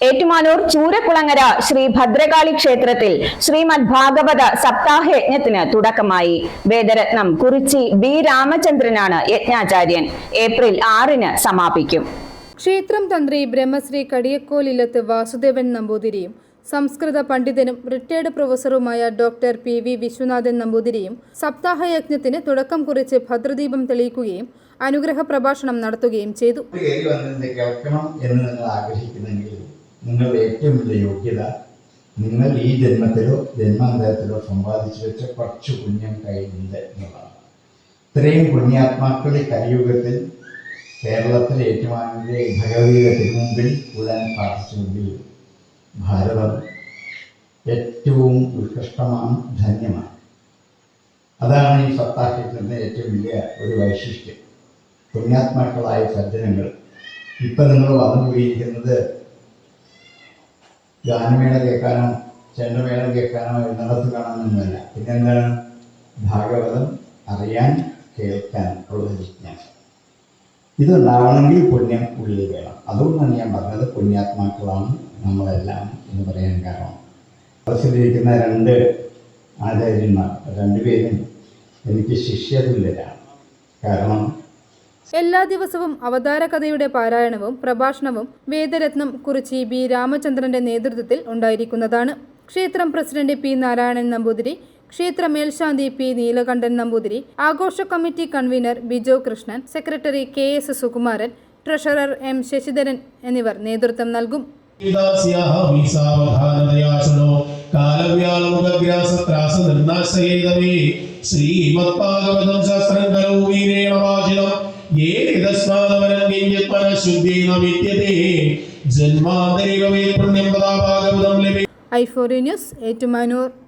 ഏറ്റുമാനൂർ ചൂരക്കുളങ്ങര ശ്രീ ഭദ്രകാളി ക്ഷേത്രത്തിൽ ശ്രീമദ് ഭാഗവത സപ്താഹ യജ്ഞത്തിന് തുടക്കമായി. വേദരത്നം കുറിച്ചി ബി രാമചന്ദ്രനാണ് യജ്ഞാചാര്യൻ. ഏപ്രിൽ ആറിന് സമാപിക്കും. ക്ഷേത്രം തന്ത്രി ബ്രഹ്മശ്രീ കടിയക്കോലില്ലത്ത് വാസുദേവൻ നമ്പൂതിരിയും സംസ്കൃത പണ്ഡിതനും റിട്ടയർഡ് പ്രൊഫസറുമായ ഡോക്ടർ പി വി വിശ്വനാഥൻ നമ്പൂതിരിയും സപ്താഹ സപ്താഹയജ്ഞത്തിന് തുടക്കം കുറിച്ച് ഭദ്രദീപം തെളിയിക്കുകയും അനുഗ്രഹ പ്രഭാഷണം നടത്തുകയും ചെയ്തു. എന്ന് നിങ്ങൾ ആഗ്രഹിക്കുന്നെങ്കിൽ നിങ്ങളുടെ ഏറ്റവും വലിയ യോഗ്യത നിങ്ങൾ ഈ ജന്മത്തിലോ ജന്മാന്തരത്തിലോ സമ്പാദിച്ചു വെച്ച കുറച്ച് പുണ്യം കയ്യിലുണ്ട് എന്നുള്ളതാണ്. ഇത്രയും പുണ്യാത്മാക്കൾ കലിയുഗത്തിൽ കേരളത്തിലെ ഏറ്റുമാനിന്റെ ഭഗവതിയുടെ തിരുമുമ്പിൽ കൂടാൻ സാധിച്ചുവെങ്കിൽ ഭാരതം ഏറ്റവും ഉത്കൃഷ്ടമാണ് ധന്യമാണ്. അതാണ് ഈ സപ്താഹത്തിന്റെ ഏറ്റവും വലിയ ഒരു വൈശിഷ്ട്യം. പുണ്യാത്മാക്കളായ സജ്ജനങ്ങൾ. ഇപ്പം നിങ്ങൾ വന്നുകൂടിയിരിക്കുന്നത് ഗാനമേള കേൾക്കാനോ ചെണ്ടമേള കേൾക്കാനോ എന്നിടത്ത് കാണാനൊന്നുമല്ല. പിന്നെന്താണ്? ഭാഗവതം അറിയാൻ കേൾക്കാൻ ഉള്ള ജിജ്ഞാസ ഇതുണ്ടാവണമെങ്കിൽ പുണ്യം ഉള്ളിൽ വേണം. അതുകൊണ്ടാണ് ഞാൻ പറഞ്ഞത് പുണ്യാത്മാക്കളാണ് നമ്മളെല്ലാം എന്ന് പറയാൻ കാരണം. അവസരിക്കുന്ന രണ്ട് ആചാര്യന്മാർ രണ്ടുപേരും എനിക്ക് ശിഷ്യതുല്യരാണ്. കാരണം എല്ലാ ദിവസവും അവതാര കഥയുടെ പാരായണവും പ്രഭാഷണവും വേദരത്നം കുറിച്ചി ബി രാമചന്ദ്രന്റെ നേതൃത്വത്തിൽ ഉണ്ടായിരിക്കുന്നതാണ്. ക്ഷേത്രം പ്രസിഡന്റ് പി നാരായണൻ നമ്പൂതിരി ക്ഷേത്ര മേൽശാന്തി പി നീലകണ്ഠൻ നമ്പൂതിരി ആഘോഷ committee convener Bijo Krishnan secretary K S Sukumaran treasurer M Sasidharan എന്നിവർ നേതൃത്വം നൽകും. ശ്രീമദ്ഭാഗവതം ശാസ്ത്രം മനഃശുദ്ധീന വിദ്യതേ ന്യൂസ് ഏറ്റുമാനൂർ.